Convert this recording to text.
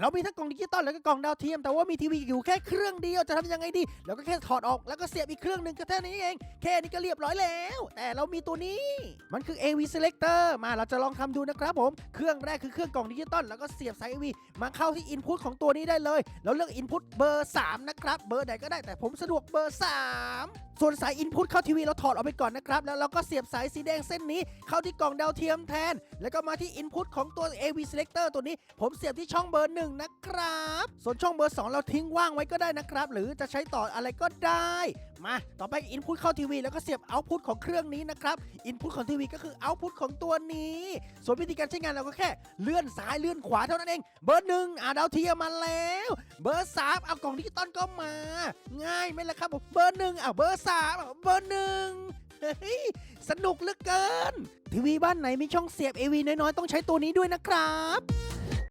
เรามีทั้งกล่องดิจิตอลแล้วก็กล่องดาวเทียมแต่ว่ามีทีวีอยู่แค่เครื่องเดียวจะทำยังไงดีเราก็แค่ถอดออกแล้วก็เสียบอีกเครื่องหนึ่งก็แค่นี้เอง แค่นี้ก็เรียบร้อยแล้ว แต่เรามีตัวนี้ มันคือ AV Selector มาเราจะลองทำดูนะครับผม เครื่องแรกคือเครื่องกล่องดิจิตอลแล้วก็เสียบสาย AV มาเข้าที่ Input ของตัวนี้ได้เลยเราเลือก Input เบอร์ 3 นะครับ เบอร์ไหนก็ได้แต่ผมสะดวกเบอร์ 3 ส่วนสาย Input เข้าทีวีเราถอดออกไปก่อนนะครับ แล้วเราก็เสียบสายสีแดงเส้นนี้เข้าที่กล่องดาวเทียมแทน แล้วก็มาที่ Input ของตัว AV Selector ตัวนี้ ผมเสียบที่ช่องเบอร์1นะครับ ส่วนช่องเบอร์ 2 เราทิ้งว่างไว้ก็ได้นะครับ หรือจะใช้ต่ออะไรก็ได้ มา ต่อไป Input เข้าทีวีแล้วก็เสียบ Output ของเครื่องนี้นะครับ Input ของทีวีก็คือ Output ของตัวนี้ ส่วนวิธีการใช้งานเราก็แค่ เลื่อนซ้ายเลื่อนขวาเท่านั้นเอง เบอร์หนึ่งอ่าดาวเทียมมาแล้ว เบอร์สามเอากล่องดิจิตอลก็มา ง่ายไหมล่ะครับผมเบอร์หนึ่งเอาเบอร์สามเบอร์หนึ่งสนุกเหลือเกิน ทีวีบ้านไหนมีช่องเสียบเอวีน้อยๆ ต้องใช้ตัวนี้ด้วยนะครับ